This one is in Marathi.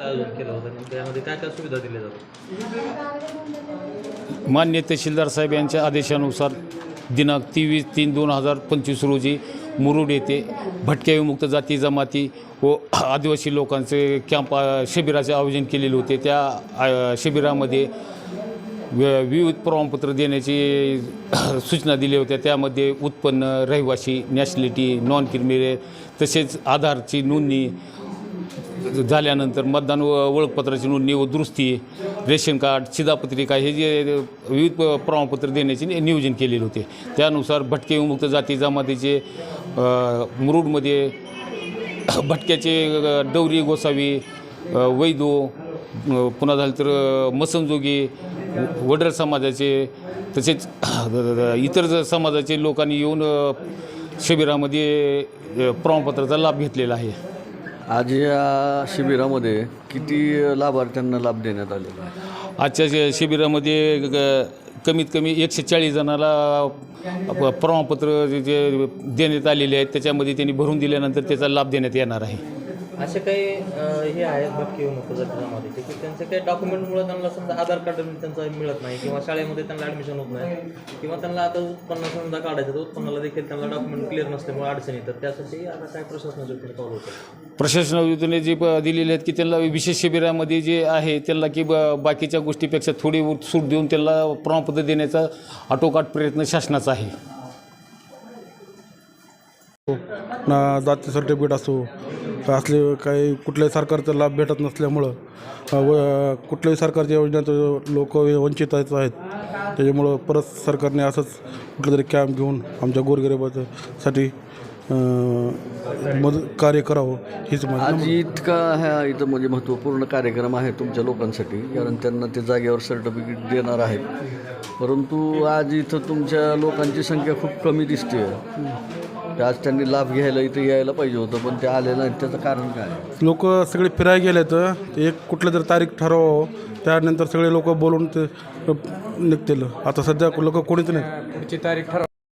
आयोजन केलं होतं. त्यामध्ये काय काय सुविधा दिल्या जातात? मान्य तहसीलदार साहेब यांच्या आदेशानुसार दिनांक तेवीस तीन दोन हजार पंचवीस रोजी मुरुड येथे भटक्या विमुक्त जाती जमाती व आदिवासी लोकांचे कॅम्प अ, शिबिराचे आयोजन केलेले होते. त्या अ, शिबिरामध्ये विविध प्रमाणपत्र देण्याची सूचना दिल्या होत्या. त्यामध्ये उत्पन्न रहिवासी नॅशनॅलिटी नॉन क्रिमिनल तसेच आधारची नोंदणी झाल्यानंतर मतदान व- ओळखपत्राची नोंदणी व दुरुस्ती रेशन कार्ड शिधापत्रिका हे जे विविध प्रमाणपत्र देण्याचे नियोजन केलेले होते. त्यानुसार भटके विमुक्त जाती जमातीचे मुरुडमध्ये भटक्याचे डवरी गोसावी वैदो पुन्हा झालं तर मसनजोगी वडर समाजाचे तसेच इतर ज- समाजाचे लोकांनी येऊन शिबिरामध्ये प्रमाणपत्राचा लाभ घेतलेला आहे. आज या शिबिरामध्ये किती लाभार्थ्यांना लाभ देण्यात आलेला आजच्या शि- शिबिरामध्ये कमीत कमी एकशे चाळीस जणाला प्रमाणपत्र जे देण्यात आलेले आहेत त्याच्यामध्ये त्यांनी भरून दिल्यानंतर त्याचा लाभ देण्यात येणार आहे. असे काही हे आहेत भटके जमातीचे की त्यांचे काही डॉक्युमेंटमुळे त्यांना समजा आधार कार्ड त्यांचं मिळत नाही किंवा शाळेमध्ये त्यांना ॲडमिशन होत नाही किंवा त्यांना आता उत्पन्न समजा काढायचं तर उत्पन्नाला देखील त्यांना डॉक्युमेंट क्लिअर नसल्यामुळे अडचण येतात. त्यासाठी आता काय प्रशासनाच्या वतीने पाऊल होतं प्रशासनाने जे प- दिलेले आहेत की त्यांना विशेष शिबिरामध्ये जे आहे त्यांना की ब बाकीच्या गोष्टीपेक्षा थोडी सूट देऊन त्यांना प्रमाणपत्र देण्याचा आटोकाट प्रयत्न शासनाचा आहे. ना जाती सर्टिफिकेट असो असले काही कुठल्याही सरकारचा लाभ भेटत नसल्यामुळं व कुठल्याही सरकारच्या योजनेत लोक वंचित आहेत. त्याच्यामुळं परत सरकारने असंच कुठलं तरी कॅम्प घेऊन आमच्या गोरगरिबासाठी अ, मदत कार्य करावं हीच माझी आज इतका ह्या इथं म्हणजे महत्त्वपूर्ण कार्यक्रम आहे तुमच्या लोकांसाठी कारण त्यांना ते जागेवर सर्टिफिकेट देणार आहेत परंतु आज इथं तुमच्या लोकांची संख्या खूप कमी दिसते आज त्यांनी लाभ घ्यायला इथं यायला पाहिजे होतं पण ते आले नाहीत त्याचं कारण काय? लोक सगळे फिरायला गेले तर एक कुठलं तरी तारीख ठरवावं. त्यानंतर सगळे लोक बोलून ते निघतील. आता सध्या लोक कोणीच नाही.